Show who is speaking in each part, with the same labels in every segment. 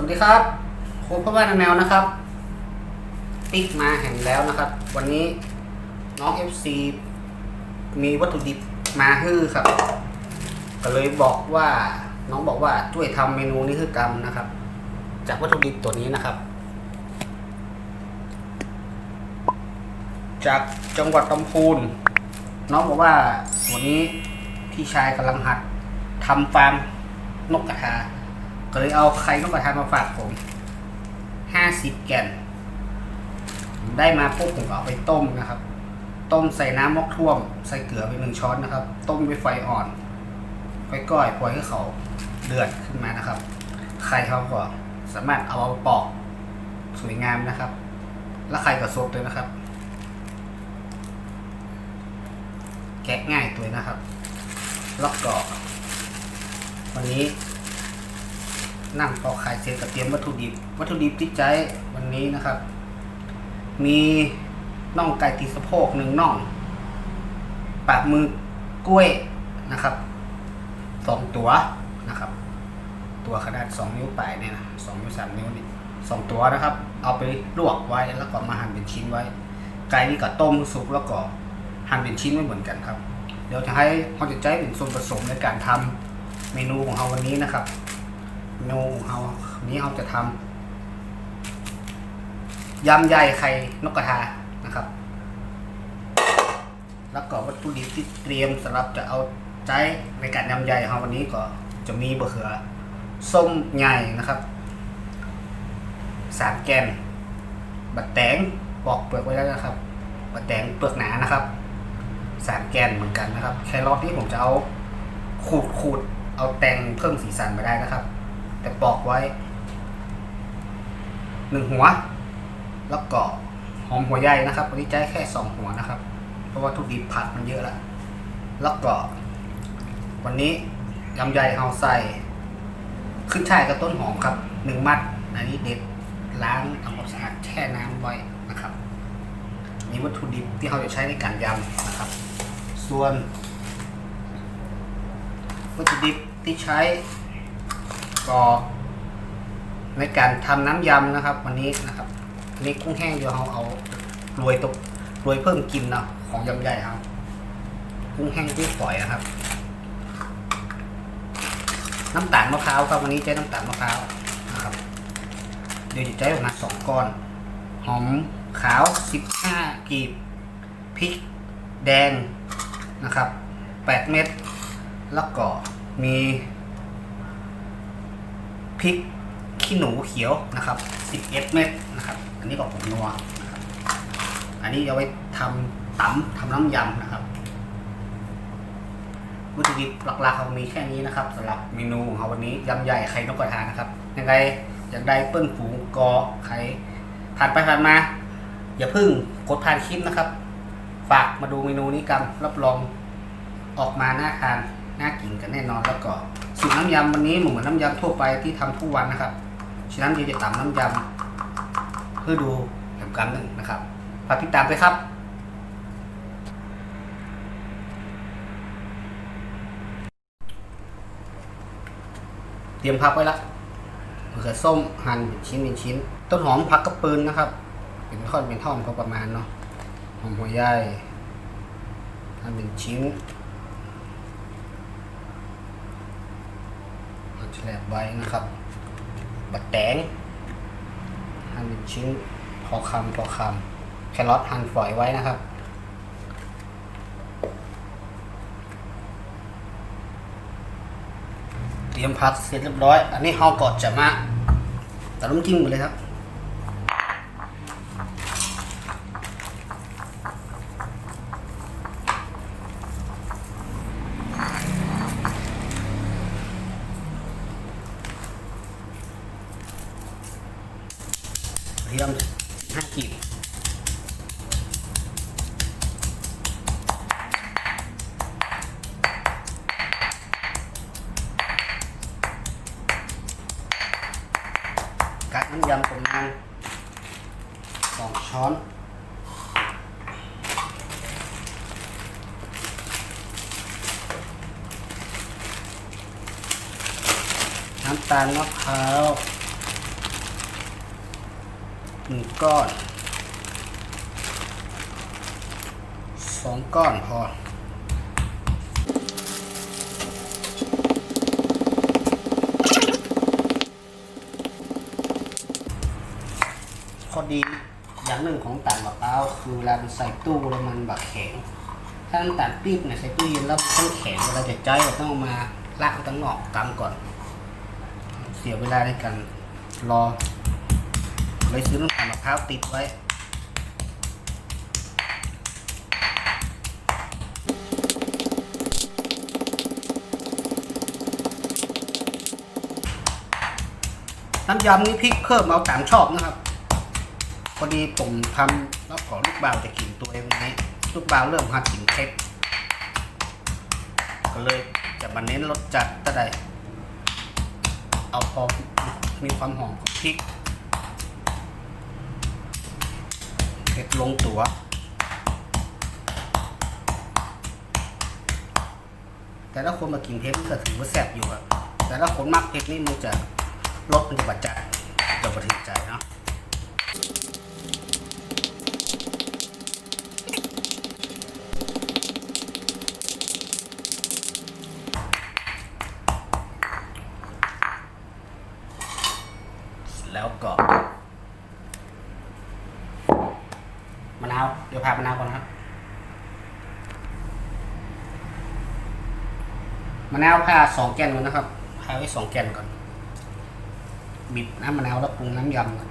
Speaker 1: สวัสดีครับครูพ่อบ้านแนวนะครับ ปิ๊กมาแห่งแล้วนะครับ วันนี้น้อง FC มีวัตถุดิบมาฮื้อครับ ก็เลยบอกว่าน้องบอกว่าช่วยทำเมนูนี้คือกรรมนะครับ จากวัตถุดิบตัวนี้นะครับ จากจังหวัดลำพูน น้องบอกว่าวันนี้พี่ชายกำลังหัดทำฟาร์มนกกระทา ก็เลยเอาไข่นกกระทามาฝากผมห้าสิบแกนได้มาปุ๊บผมก็เอาไปต้มนะครับ ต้มใส่น้ำมอกท่วม ใส่เกลือไปหนึ่งช้อนนะครับ ต้มด้วยไฟอ่อนไฟก้อยปล่อยให้เขาเดือดขึ้นมานะครับ ไข่เขาก็สามารถเอามาปอกสวยงามนะครับ แล้วไข่ก็สดเลยนะครับ แกะง่ายตัวนะครับล้วก็วันนี้ นั่งปอกไข่เสร็จก็เตรียมวัตถุดิบ วัตถุดิบที่ใช้วันนี้นะครับ มีน่องไก่ติดสะโพกหนึ่งน่อง ปากมือกล้วยนะครับสองตัวนะครับ ตัวขนาดสองนิ้วปลายเนี่ยนะสองนิ้วสามนิ้วนี่สองตัวนะครับ เอาไปลวกไว้แล้วก็มาหั่นเป็นชิ้นไว้ ไก่นี่ก็ต้มสุกแล้วก็หั่นเป็นชิ้นไม่เหมือนกันครับ เดี๋ยวจะให้เขาจะใช้เป็นส่วนผสมในการทำเมนูของเราวันนี้นะครับ เมนูของเราวันนี้เราจะทำยำใหญ่ไข่นกกระทานะครับ แล้วก็วัตถุดิบที่เตรียมสำหรับจะเอาใช้ในการยำใหญ่ของเราวันนี้ก็จะมีบะเขือส้มใหญ่นะครับสามแกนบัดแตงปอกเปลือกไว้แล้วนะครับบัดแตงเปลือกหนานะครับสามแกนเหมือนกันนะครับ แครอทที่ผมจะเอาขูดขูดเอาแตงเพิ่มสีสันมาได้นะครับ แต่ปอกไว้หนึ่งหัว แล้วก็หอมหัวใหญ่นะครับ วันนี้ใช้แค่สองหัวนะครับ เพราะว่าทุกดิบผักมันเยอะแล้วแล้วก็ วันนี้ยำใหญ่เอาใส่ขึ้นช่ายกับต้นหอมครับหนึ่งมัดอันนี้เด็ดล้างทำความสะอาดแช่น้ำไว้นะครับนี่วัตถุดิบที่เราจะใช้ในการยำนะครับ ส่วนวัตถุดิบที่ใช้็ในการทำน้ำยำนะครับ วันนี้นะครับอันนี้กุ้งแห้งเดี๋ยวเราเอาโรยตกโรยเพิ่มกินเนาะของยำใหญ่ครับกุ้งแห้งกุ้งฝอยนะครับ น้ำตาลมะพร้าวครับวันนี้ใช้น้ำตาลมะพร้าวนะครับ เดี๋ยวจะใช้ประมาณสองก้อน หอมขาว15กีบพริกแดงนะครับ8เม็ดแล้วก็มี พริกขี้หนูเขียวนะครับ 11 เม็ดนะครับ อันนี้ก็ผงนัวนะครับ อันนี้เอาไว้ทำตำทำน้ำยำนะครับ วัตถุดิบหลักๆเรามีแค่นี้นะครับสำหรับเมนูของเราวันนี้ยำใหญ่ไข่นกกระทานะครับ ยังไงอยากได้เปิ้ลฝูงกอไข่ผ่านไปผ่านมา อย่าเพึ่งกดผ่านคลิปนะครับ ฝากมาดูเมนูนี้กันรับรองออกมาหน่าทาน น่ากินกันแน่นอนแล้วก็สูตรน้ำยำวันนี้เหมือนน้ำยำทั่วไปที่ทำทุกวันนะครับฉะนั้นเดี๋ยวจะตำน้ำยำเพื่อดูแหมกันหนึ่งนะครับฝากติดตามด้วยครับเตรียมพักไว้ละมะเขือส้มหั่นเป็นชิ้นเป็นชิ้น ต้นหอมผักกระปืนนะครับ เป็นท่อนเป็นท่อนพอประมาณเนาะ หอมหัวใหญ่หั่นเป็นชิ้นหั่น แฉลบไว้นะครับ บัดแตงหั่นเป็นชิ้นพอคำพอคำแครอทหั่นฝอยไว้นะครับเตรียมพักเสร็จเรียบร้อย อันนี้เฮาก็จะมาตัดน้ำจิ้มกันเลยครับ ทียมห้ากีบกัดน้ำยำประมาณสองช้อนน้ำตาลมะพร้าว หนึ่งก้อนสองก้อนพอข้อดีอย่างหนึ่งของต่างมะพร้าวคือเวลาใส่ตู้แล้วมันแบบแข็ง ถ้าตาลปี๊บเนี่ยใส่ตู้เย็นแล้วต้องแข็งเวลาจะใจเราต้องมาล้างตั้งนอกกำก่อน เสียเวลาในการรอ เลยซื้อน้ำตาลมะพร้าวติดไว้ น้ำยำนี่พริกเพิ่มเอาตามชอบนะครับ พอดีผมทำแล้วขอลูกบ่าวจะกินตัวเองวันนี้ลูกบ่าวเริ่มหัดกินเค็มก็เลยจะมาเน้นรสจัดก็ไดเอาพอมีความหอมของพริก เผ็ดลงตัว แต่ถ้าคนมากินเผ็ดก็ถือว่าแซ่บอยู่อะแต่ถ้าคนมักเผ็ดนี่มันจะลดมันจะบาดจัดจะประทึกใจเนาะ แล้วก็มะนาว เดี๋ยวพามะนาวก่อนนะครับ มะนาวพาสองแกนก่อนนะครับพาไว้สองแกนก่อน บีบน้ำมะนาวแล้วปรุงน้ำยำก่อน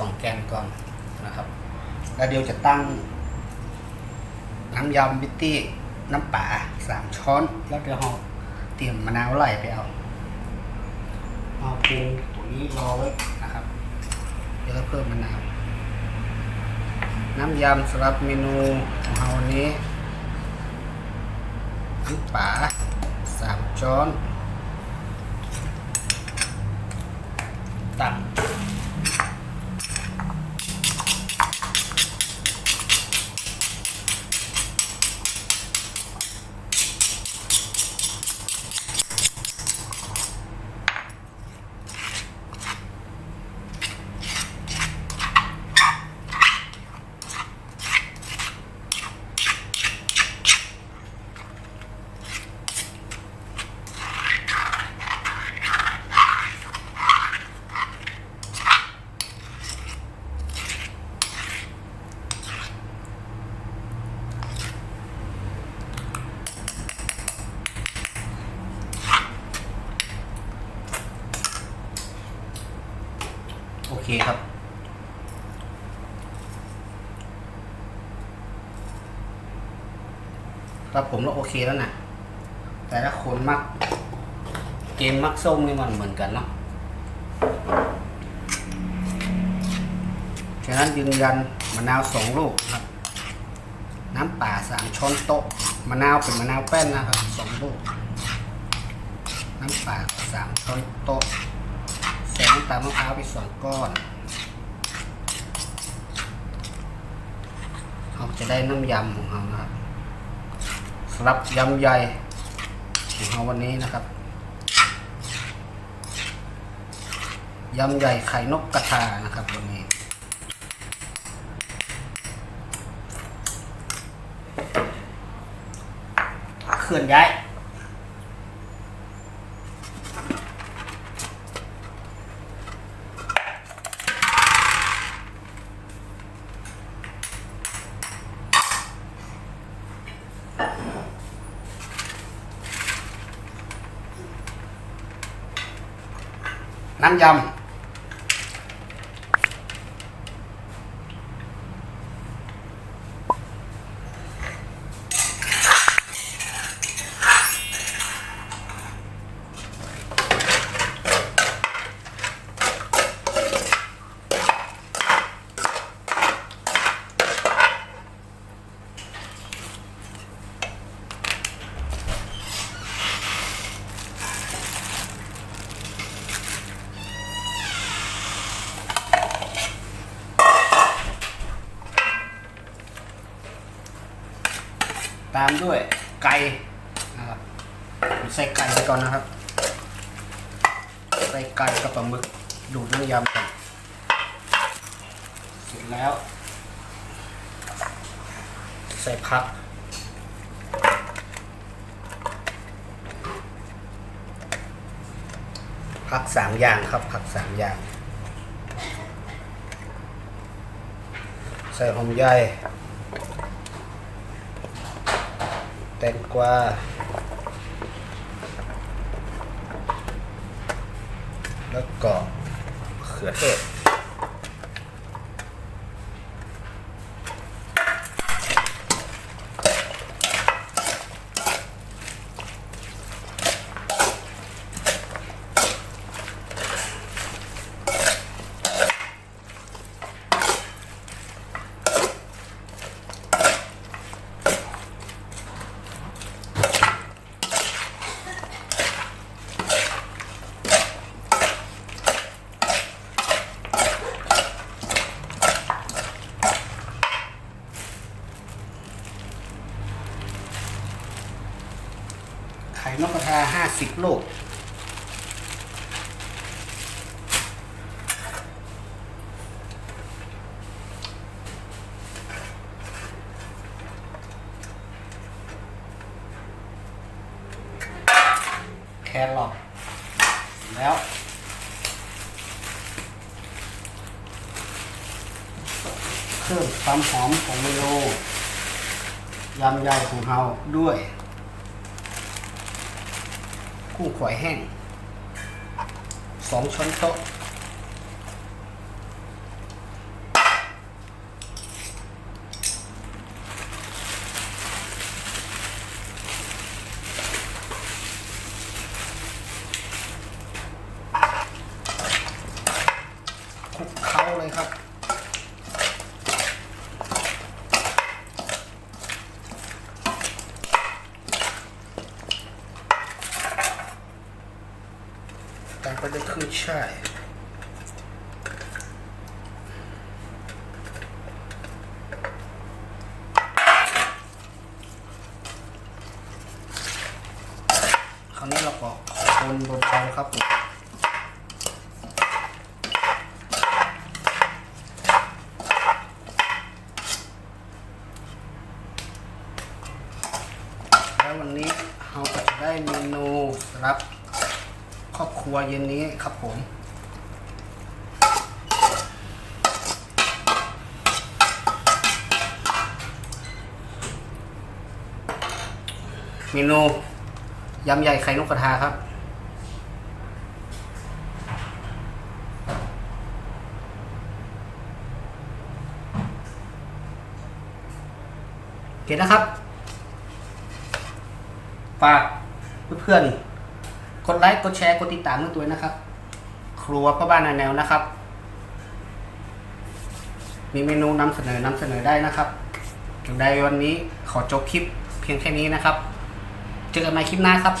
Speaker 1: สองแกนก่อนนะครับ แล้วเดี๋ยวจะตั้ง น้ำยำบิตตี้น้ำป่าสามช้อน แล้วเดี๋ยวเราเตรียมมะนาวไหลไปเอาเอาปรุงตัวนี้รอไว้นะครับ เดี๋ยวเราเพิ่มมะนาว น้ำยำสำหรับเมนูของเราวันนี้น้ำป่าสามช้อนตั้ง คครับ ครับผมก็โอเคแล้วนะแต่ถ้าคนมัก เกมมักส้มนี่มันเหมือนกันเนาะฉะนั้นยืนยันมะนาวสองลูกครับ น้ำป่าสามช้อนโต๊ะมะนาวเป็นมะนาวแป้นนะครับสองลูกน้ำป่าสามช้อนโต๊ะ น้ำตาลมะพร้าวไปสองก้อนเราจะได้น้ำยำของเรานะครับสำหรับยำใหญ่ของเราวันนี้นะครับยำใหญ่ไข่นกกระทานะครับวันนี้เคลื่อนย้าย น้ำามด้วยไก่นะครับใส่ไก่ไปก่อนนะครับ ใส่ไก่กับปลาหมึกดูดน้ำยำกันเสร็จแล้ว ใส่ผักผักสามอย่างครับผักสามอย่าง ใส่หอมใหญ่ แตงกวาแล้วก็เขือเทศ ไข่นกกระทาห้าสิบลูกแครอทแล้วเพิ่มความหอมของเมนูยำใหญ่ของเราด้วย กุ้งฝอยแห้งสองช้อนโต๊ะคลุกเคล้าเลยครับ ตามไปด้วยขึ้นช่ายคราวนี้เราก็คนเบาๆครับผมแล้ววันนี้เราก็จะได้เมนูสำหรับ ค รัวเย็นนี้ครับผม เมนูยำใหญ่ไข่นกกระทาครับโอเคนะครับ ฝากเพื่อนๆ ดไลค์กดแชร์กดติดตามด้วยตัวนะครับ ครัวพ่อบ้านนาแนวนะครับ มีเมนูนำเสนอนำเสนอได้นะครับถึงใดวันนี้ขอจบคลิปเพียงแค่นี้นะครับ เจอกันใหม่คลิปหน้าครับ